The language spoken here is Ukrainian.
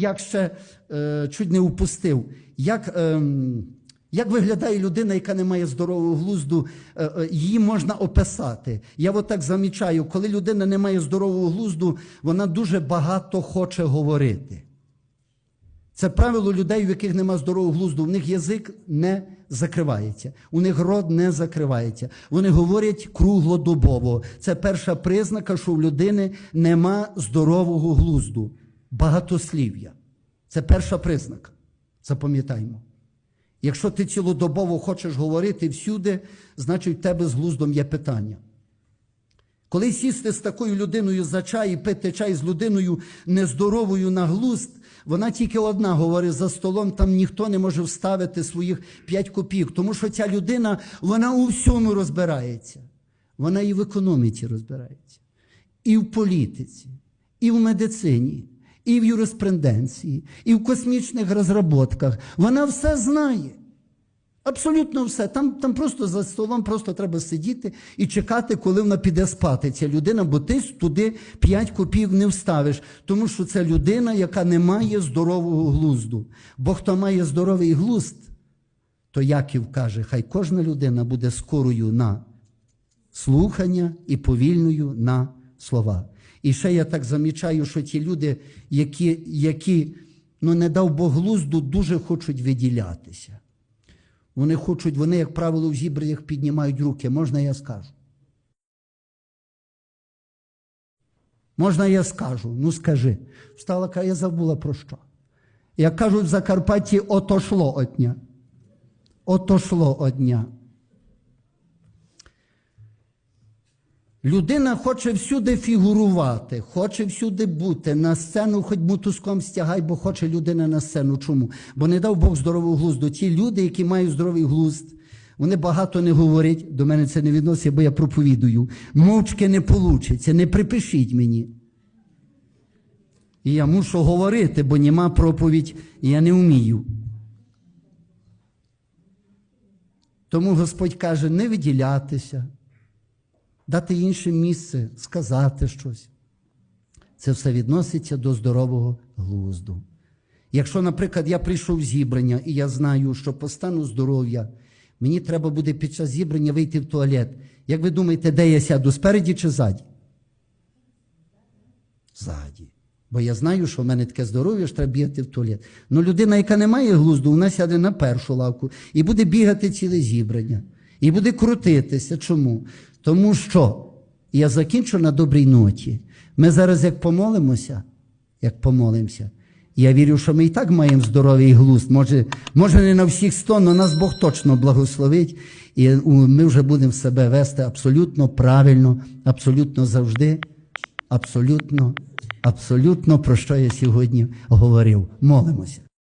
Як ще е, чуть не упустив, як, ем, як виглядає людина, яка не має здорового глузду, е, е, її можна описати. Я от так замічаю, коли людина не має здорового глузду, вона дуже багато хоче говорити. Це правило людей, в яких нема здорового глузду. У них язик не закривається, у них рот не закривається. Вони говорять круглодобово. Це перша признака, що в людини нема здорового глузду. Багатослів'я. Це перша признака. Запам'ятаймо. Якщо ти цілодобово хочеш говорити всюди, значить в тебе з глуздом є питання. Коли сісти з такою людиною за чай і пити чай з людиною нездоровою на глузд, вона тільки одна говорить за столом, там ніхто не може вставити своїх 5 копійок, тому що ця людина, вона у всьому розбирається. Вона і в економіці розбирається, і в політиці, і в медицині, і в юриспруденції, і в космічних розробках. Вона все знає. Абсолютно все. Там, там просто за столом просто треба сидіти і чекати, коли вона піде спати, ця людина, бо ти туди 5 копійок не вставиш. Тому що це людина, яка не має здорового глузду. Бо хто має здоровий глузд, то Яків каже, хай кожна людина буде скорою на слухання і повільною на слова. І ще я так замічаю, що ті люди, які, які ну не дав Бог глузду, дуже хочуть виділятися. Вони хочуть, вони, як правило, в зібраннях піднімають руки. Можна я скажу? Можна я скажу? Ну скажи. Встала, каже, я забула про що. Як кажуть в Закарпатті, отошло одня. Отошло одня. Людина хоче всюди фігурувати, хоче всюди бути. На сцену хоч мотузком стягай, бо хоче людина на сцену. Чому? Бо не дав Бог здорового глузду. Ті люди, які мають здоровий глузд, вони багато не говорять, до мене це не відноситься, бо я проповідую. Мовчки не получиться, не припишіть мені. І я мушу говорити, бо нема проповідь, і я не вмію. Тому Господь каже, не виділятися дати інше місце, сказати щось. Це все відноситься до здорового глузду. Якщо, наприклад, я прийшов зібрання і я знаю, що по стану здоров'я мені треба буде під час зібрання вийти в туалет. Як ви думаєте, де я сяду? Спереді чи ззаді? Ззаді. Бо я знаю, що в мене таке здоров'я, що треба бігати в туалет. Ну людина, яка не має глузду, вона сяде на першу лавку і буде бігати ціле зібрання. І буде крутитися. Чому? Тому що я закінчу на добрій ноті. Ми зараз, як помолимося, як помолимося, я вірю, що ми і так маємо здоровий глузд. Може, може не на всіх сто, але нас Бог точно благословить. І ми вже будемо себе вести абсолютно правильно, абсолютно завжди, абсолютно, абсолютно про що я сьогодні говорив. Молимося.